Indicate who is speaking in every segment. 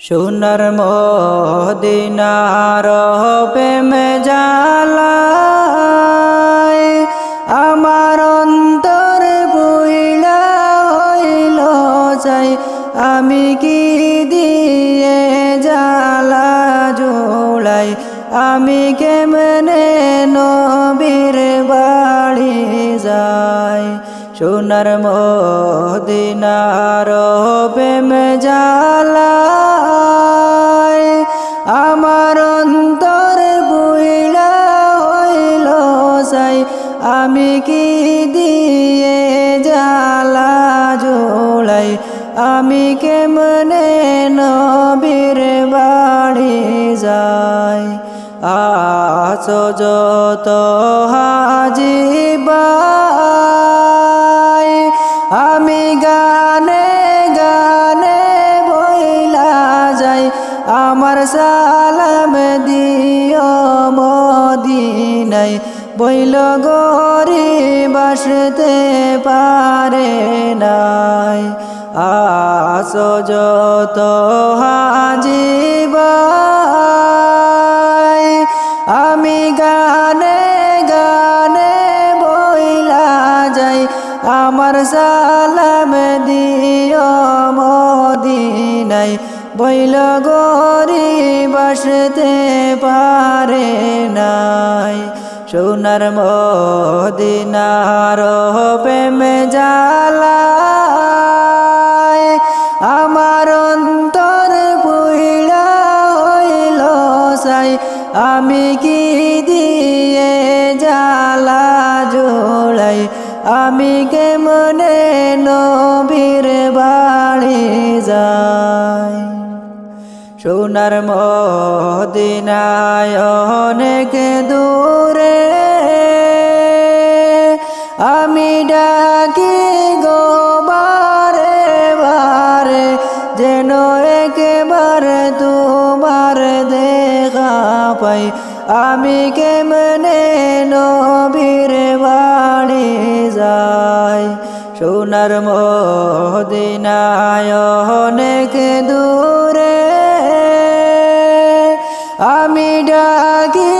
Speaker 1: সোনার মদিনার প্রেম জালায় আমার অন্তর বুইলা হইল চাই আমি কি দিয়ে জালা জোড়াই? আমি কেমনে নবীর বাড়ি যাই? সোনার মদিনার আমি কেমনে নবীর বাড়ি যাই? আছো যত হাজিবাই আমি গানে গানে বইলা যাই। আমার সালাম দিও মদিনাই বইল গরি বাসতে পারে নাই। আসো যত হাজিবাই। আমি গানে গানে বইলা যাই, আমার সালাম দিও মদিনাই বইল গরি বাসতে পারে নাই। সোনার মদিনার প্রেম জালায় আমি কি দিয়ে জালা জোড়াই আমি কে মনে নবীর বাড়ি যাই? সোনার মদিনায় অনেক দূরে পাই। আমি কেমনে নবীর বাড়ি যাই? সোনার মদিনায় অনেক দূরে। আমি ডাকি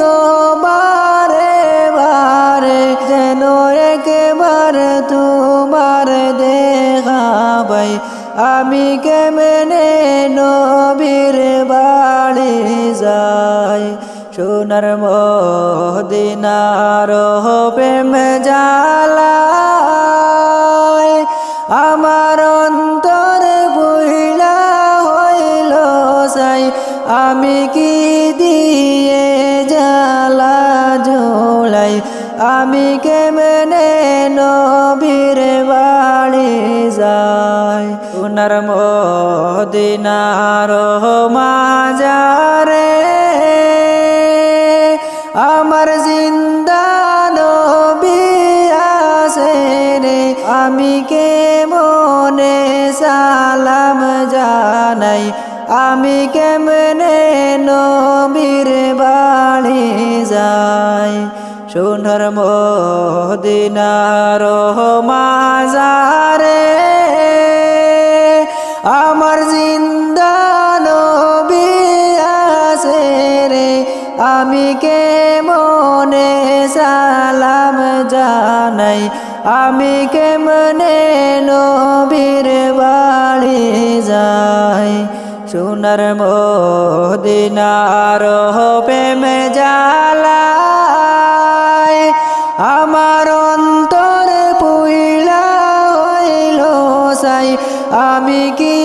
Speaker 1: গো বারে বারে, যেন একবার তোমার দেখা আমি কেমনে নবীর বাড়ি সোনার মদিনার প্রেম জালায় আমার অন্তর বুইলা হইল সাই। আমি কি দিয়ে জালা জোলাই আমি কেমনে নবীর বাড়ি যাই? উনার মদিনার মাজারে আমি কে মনে সালাম জানাই? আমি কেমনে নবীর বাড়ি যাই? সোনার মদিনার মাজারে জানাই, আমি কেমনে নবীর বাড়ি যাই? সোনার মদিনার প্রেম জালায় আমার অন্তর পুইলা হইল সাই। আমি কি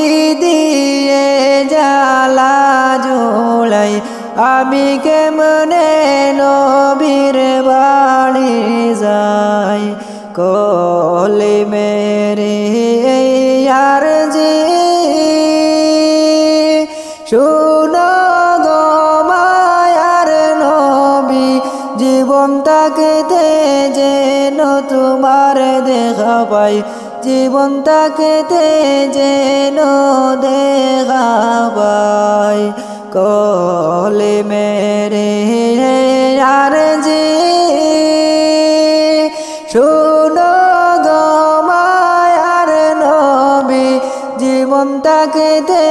Speaker 1: দিয়ে আমি কেমনে নবীর বাড়ি যাই? কলি মেরে আর যে শুনো গো মায়ার নবী, জীবন তাকেতে যেন তোমার দেখা পাই। জীবন তাকেতে যেন দেখা পাই। কলে মেরে আর যে শুনো গো মায়ার নবী জীবন তাকেতে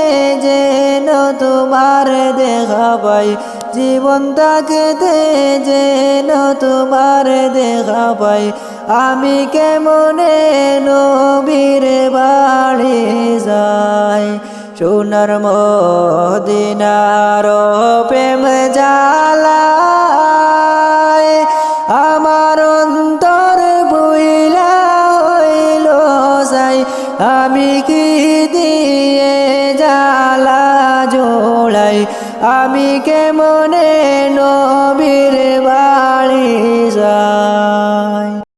Speaker 1: যেন তোমার দেখা পাই। জীবন থাকতে যেন তোমার দেখা পাই। আমি কেমনে নবীর বাড়ি যাই? সোনার মদিনার প্রেম জালায় আমার অন্তর বইলা হইল যাই আমি কি দিয়ে জালা জোড়াই? আমি কেমনে নবীর বাড়ি যাই?